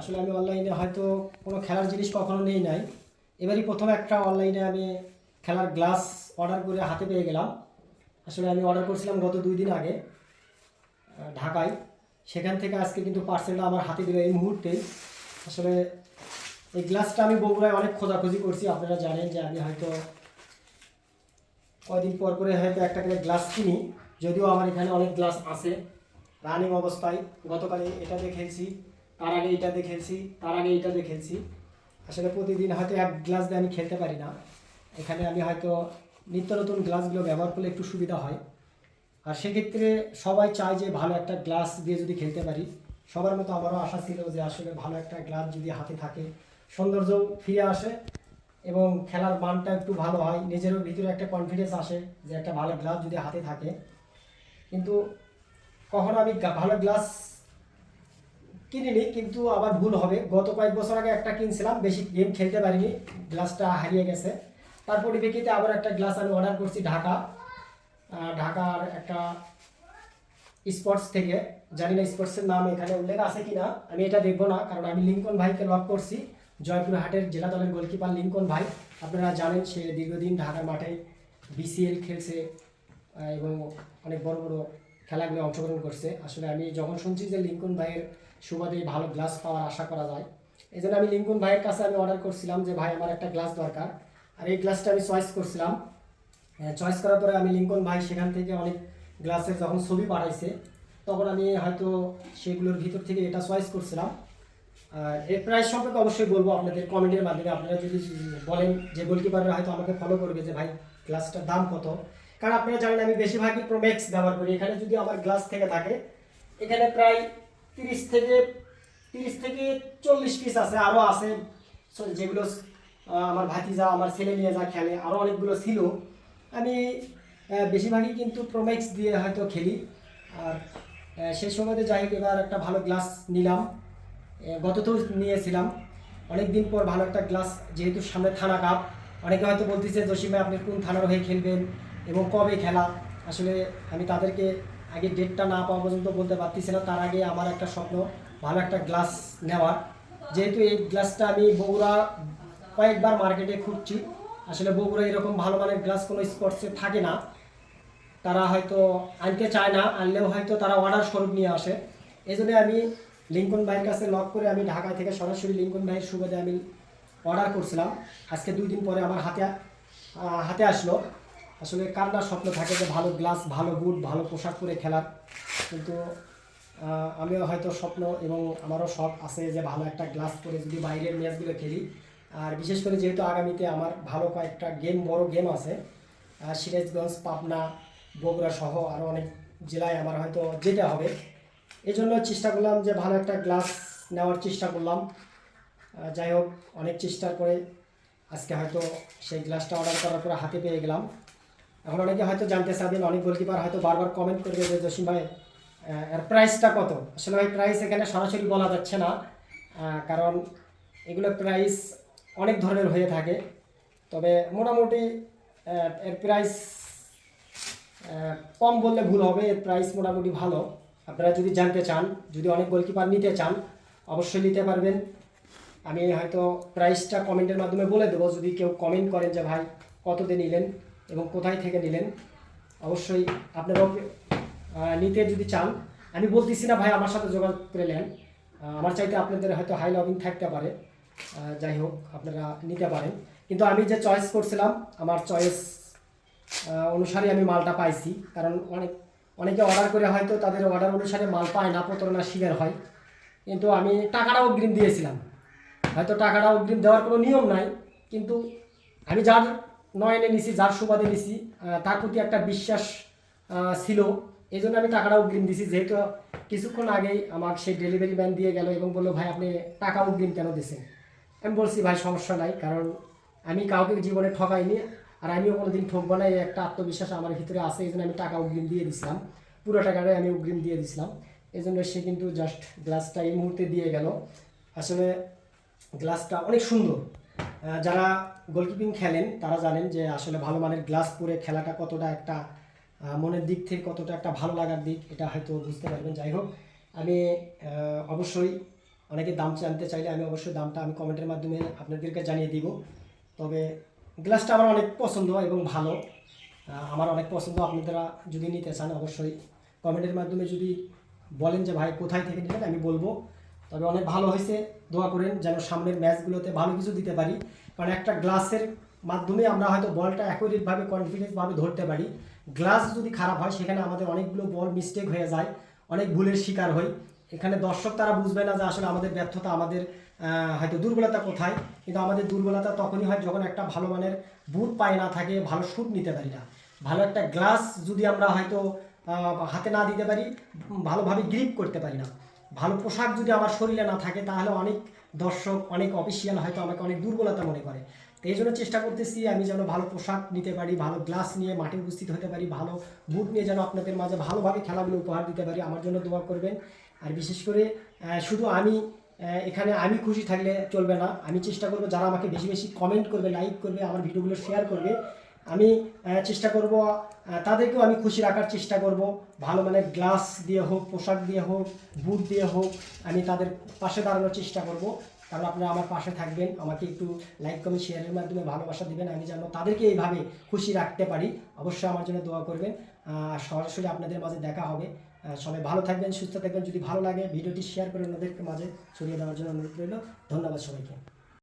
আসলে আমি অনলাইনে হয়তো কোনো খেলার জিনিস কখনো নেই নাই। এবারই প্রথম একটা অনলাইনে আমি খেলার গ্লাস অর্ডার করে হাতে পেয়ে গেলাম। আসলে আমি অর্ডার করছিলাম গত দুই দিন আগে ঢাকায়। সেখান থেকে আজকে কিন্তু পার্সেলটা আমার হাতে দিল এই মুহূর্তে। আসলে এই গ্লাসটা আমি বগুড়ায় অনেক খোঁজাখুঁজি করছি, আপনারা জানেন যে আমি হয়তো কয়দিন পর পরে হয়তো একটা করে গ্লাস কিনি। যদিও আমার এখানে অনেক গ্লাস আছে। রানিং অবস্থায়। গতকালে এটা দিয়ে খেলছি তার আগে এটা দিয়ে খেলছি, তার আগে এটা দিয়ে খেলছি। আসলে প্রতিদিন হয়তো এক গ্লাস দিয়ে আমি খেলতে পারি না। এখানে আমি হয়তো নিত্য নতুন গ্লাসগুলো ব্যবহার করলে একটু সুবিধা হয়। আর সেক্ষেত্রে সবাই চায় যে ভালো একটা গ্লাস দিয়ে যদি খেলতে পারি। সবার মতো আমারও আশা ছিল যে আসলে ভালো একটা গ্লাস যদি হাতে থাকে, সৌন্দর্য ফিরে আসে এবং খেলার মানটা একটু ভালো হয়, নিজেরও ভিতরে একটা কনফিডেন্স আসে যে একটা ভালো গ্লাস যদি হাতে থাকে। কিন্তু কখনো আমি ভালো গ্লাস কিনিনি, কিন্তু আবার ভুল হবে। গত কয়েক বছর আগে একটা কিনছিলাম, বেশি গেম খেলতে পারিনি, গ্লাসটা হারিয়ে গেছে। তার পরিপ্রেক্ষিতে আবার একটা গ্লাস আমি অর্ডার করছি ঢাকা ঢাকার একটা স্পোর্টস থেকে। জানি না স্পোর্টসের নাম এখানে উল্লেখ আছে কিনা, আমি এটা দেখব না, কারণ আমি লিঙ্কন ভাইকে লক করছি জয়পুরহাটের জেলা দলের গোলকিপার লিঙ্কন ভাই। আপনারা জানেন সে দীর্ঘদিন ঢাকার মাঠে বিসিএল খেলছে এবং অনেক বড় বড় খেলাগুলো অংশগ্রহণ করছে। আসলে আমি যখন শুনছি যে লিঙ্কন ভাইয়ের সুবাদে ভালো গ্লাস পাওয়ার আশা করা যায় এই জন্য আমি লিঙ্কন ভাইয়ের কাছে আমি অর্ডার করছিলাম যে, ভাই, আমার একটা গ্লাস দরকার। আর এই গ্লাসটা আমি চয়েস করছিলাম। চয়েস করার পরে আমি লিঙ্কন ভাই সেখান থেকে অনেক গ্লাসের যখন ছবি পাঠাইছে, তখন আমি হয়তো সেগুলোর ভিতর থেকে এটা চয়েস করছিলাম। আর এর প্রাইস সম্পর্কে অবশ্যই বলব আপনাদের কমেন্টের মাধ্যমে। আপনারা যদি বলেন যে গোলকিপাররা হয়তো আমাকে ফলো করবে যে, ভাই গ্লাসটার দাম কত? কারণ আপনারা জানেন আমি বেশিরভাগই প্রোম্যাক্স ব্যবহার করি। এখানে যদি আমার গ্লাস থেকে থাকে, এখানে প্রায় তিরিশ থেকে তিরিশ থেকে চল্লিশ পিস আছে আরও আছে। যেগুলো আমার ভাতিজা, আমার ছেলে নিয়ে যা খেলে আরও অনেকগুলো ছিল। আমি বেশিরভাগই কিন্তু প্রোম্যাক্স দিয়ে হয়তো খেলি। আর সেই সময়তে যাই হোক, এবার একটা ভালো গ্লাস নিলাম। গততেও নিয়েছিলাম। অনেক দিন পর ভালো একটা গ্লাস যেহেতু সামনে থানা কাপ অনেকে হয়তো বলতেছে জসিম আপনি কোন থানার হয়ে খেলবেন? এবং কবে খেলা? আসলে আমি তাদেরকে আগে ডেটটা না পাওয়া পর্যন্ত বলতে পারতেছি না। তার আগে আমার একটা স্বপ্ন, ভালো একটা গ্লাস নেওয়ার। যেহেতু এই গ্লাসটা আমি বগুড়া কয়েকবার মার্কেটে খুঁজছি। আসলে বগুড়া এরকম ভালো মানের গ্লাস কোনো স্পোর্টসে থাকে না। তারা হয়তো আনতে চায় না, আনলেও হয়তো তারা অর্ডার স্বরূপ নিয়ে আসে। এই জন্য আমি লিঙ্কন ভাইয়ের কাছে লক করে আমি ঢাকা থেকে সরাসরি লিঙ্কন ভাইয়ের সুবাদে আমি অর্ডার করছিলাম। আজকে দুই দিন পরে আমার হাতে হাতে আসলো। আসলে কার না স্বপ্ন থাকে যে ভালো গ্লাস ভালো বুট ভালো পোশাক পরে খেলার? কিন্তু আমিও হয়তো স্বপ্ন এবং আমারও শখ আছে যে ভালো একটা গ্লাস পরে যদি বাইরের ম্যাচগুলো খেলি। আর বিশেষ করে যেহেতু আগামীতে আমার ভালো কয়েকটা গেম বড় গেম আছে সিরাজগঞ্জ, পাবনা, বগুড়া সহ আরও অনেক জেলায় আমার হয়তো যেতে হবে। এই জন্য চেষ্টা করলাম যে ভালো একটা গ্লাস নেওয়ার চেষ্টা করলাম। যাই হোক, অনেক চেষ্টার করে আজকে হয়তো সেই গ্লাসটা অর্ডার করার পরে হাতে পেয়ে গেলাম। এখন অনেকে হয়তো জানতে চাবেন অনেক গোলকিপার হয়তো বারবার কমেন্ট করবে যে জসিম ভাই এর প্রাইসটা কত? আসলে ভাই প্রাইস এখানে সরাসরি বলা যাচ্ছে না কারণ এগুলো প্রাইস অনেক ধরনের হয়ে থাকে। তবে মোটামুটি এর প্রাইস কম বললে ভুল হবে, এর প্রাইস মোটামুটি ভালো। আপনারা যদি জানতে চান, যদি অনেক গোলকিপার নিতে চান, অবশ্যই নিতে পারবেন। আমি হয়তো প্রাইসটা কমেন্টের মাধ্যমে বলে দেবো, যদি কেউ কমেন্ট করেন যে ভাই, কততে নিলেন? এবং কোথায় থেকে নিলেন? অবশ্যই আপনারাও নিতে যদি চান, আমি বলতেছি না ভাই আমার সাথে যোগাযোগ করে নেন। আমার চাইতে আপনাদের হয়তো হাই লভিং থাকতে পারে। যাই হোক, আপনারা নিতে পারেন। কিন্তু আমি যে চয়েস করছিলাম, আমার চয়েস অনুসারে আমি মালটা পাইছি। কারণ অনেক, অনেকে অর্ডার করে হয়তো তাদের অর্ডার অনুসারে মাল পায় না, প্রতারণার শিকার হয়। কিন্তু আমি টাকাটা অগ্রিম দিয়েছিলাম। হয়তো টাকাটা অগ্রিম দেওয়ার কোনো নিয়ম নাই। কিন্তু আমি যার নয়নে নিছি, যার সুবাদে নিছি তার প্রতি একটা বিশ্বাস ছিল। এই জন্য আমি টাকাটা অগ্রিম দিছি। যেহেতু কিছুক্ষণ আগেই আমার সেই ডেলিভারি ম্যান দিয়ে গেল এবং বলল, ভাই, আপনি টাকা অগ্রিম কেন দিয়েছেন আমি বলছি, ভাই, সমস্যা নাই, কারণ আমি কাউকে জীবনে ঠকাইনি আর আমিও কোনোদিন ঠকবো না। এই একটা আত্মবিশ্বাস আমার ভিতরে আছে, এই জন্য আমি টাকা অগ্রিম দিয়ে দিছিলাম। পুরো টাকাটাই আমি অগ্রিম দিয়ে দিছিলাম। এই জন্য সে কিন্তু জাস্ট গ্লাসটা এই মুহূর্তে দিয়ে গেল। আসলে গ্লাসটা অনেক সুন্দর। যারা গোলকিপিং খেলেন, তারা জানেন যে আসলে ভালো মানের গ্লাস পরে খেলাটা কতটা একটা মনের দিক থেকে কতটা একটা ভালো লাগার দিক, এটা হয়তো বুঝতে পারবেন। যাই হোক, আমি অবশ্যই অনেকে দাম জানতে চাইলে আমি অবশ্যই দামটা আমি কমেন্টের মাধ্যমে আপনাদেরকে জানিয়ে দিব। তবে গ্লাসটা আমার অনেক পছন্দ এবং ভালো। আমার অনেক পছন্দ। আপনারা যদি নিতে চান, অবশ্যই কমেন্টের মাধ্যমে যদি বলেন যে, ভাই, কোথায় থেকে নিলেন? আমি বলব। তবে অনেক ভালো হয়েছে। দোয়া করেন যেন সামনের ম্যাচগুলোতে ভালো কিছু দিতে পারি। কারণ একটা গ্লাসের মাধ্যমে আমরা হয়তো বলটা অ্যাকুরেটভাবে, কনফিডেন্সভাবে ধরতে পারি। গ্লাস যদি খারাপ হয়, সেখানে আমাদের অনেকগুলো বল মিস্টেক হয়ে যায়। অনেক ভুলের শিকার হই। এখানে দর্শক তারা বুঝবে না যে আসলে আমাদের ব্যর্থতা আমাদের হয়তো দুর্বলতা কোথায়। কিন্তু আমাদের দুর্বলতা তখনই হয় যখন একটা ভালো মানের বুট পায়ে না থাকে, ভালো শ্যুট নিতে পারি না। ভালো একটা গ্লাস যদি আমরা হয়তো হাতে না দিতে পারি, ভালোভাবে গ্রিপ করতে পারি না। ভালো পোশাক যদি আমার শরীরে না থাকে, তাহলে অনেক দর্শক, অনেক অফিসিয়াল হয়তো আমাকে অনেক দুর্বলতা মনে করে। তো এই জন্য চেষ্টা করতেছি আমি যেন ভালো পোশাক নিতে পারি, ভালো গ্লাস নিয়ে মাঠে উপস্থিত হতে পারি, ভালো বুট নিয়ে যেন আপনাদের মাঝে ভালোভাবে খেলাগুলো উপহার দিতে পারি। আমার জন্য দোয়া করবেন। আর বিশেষ করে শুধু আমি এখানে আমি খুশি থাকলে চলবে না। আমি চেষ্টা করব যারা আমাকে বেশি বেশি কমেন্ট করবে লাইক করবে, আমার ভিডিওগুলো শেয়ার করবে। আমি চেষ্টা করব তাদেরকেও আমি খুশি রাখার চেষ্টা করব। ভালো মানে গ্লাস দিয়ে হোক, পোশাক দিয়ে হোক, বুট দিয়ে হোক, আমি তাদের পাশে দাঁড়ানোর চেষ্টা করব। কারণ আপনারা আমার পাশে থাকবেন। আমাকে একটু লাইক কমেন্ট শেয়ারের মাধ্যমে ভালোবাসা দিবেন। আমি যেন তাদেরকে এইভাবে খুশি রাখতে পারি, অবশ্যই আমার জন্য দোয়া করবেন। সরাসরি আপনাদের মাঝে দেখা হবে। সবাই ভালো থাকবেন, সুস্থ থাকবেন। যদি ভালো লাগে, ভিডিওটি শেয়ার করে অন্যদের মাঝে ছড়িয়ে দেওয়ার জন্য অনুরোধ রইল। ধন্যবাদ সবাইকে।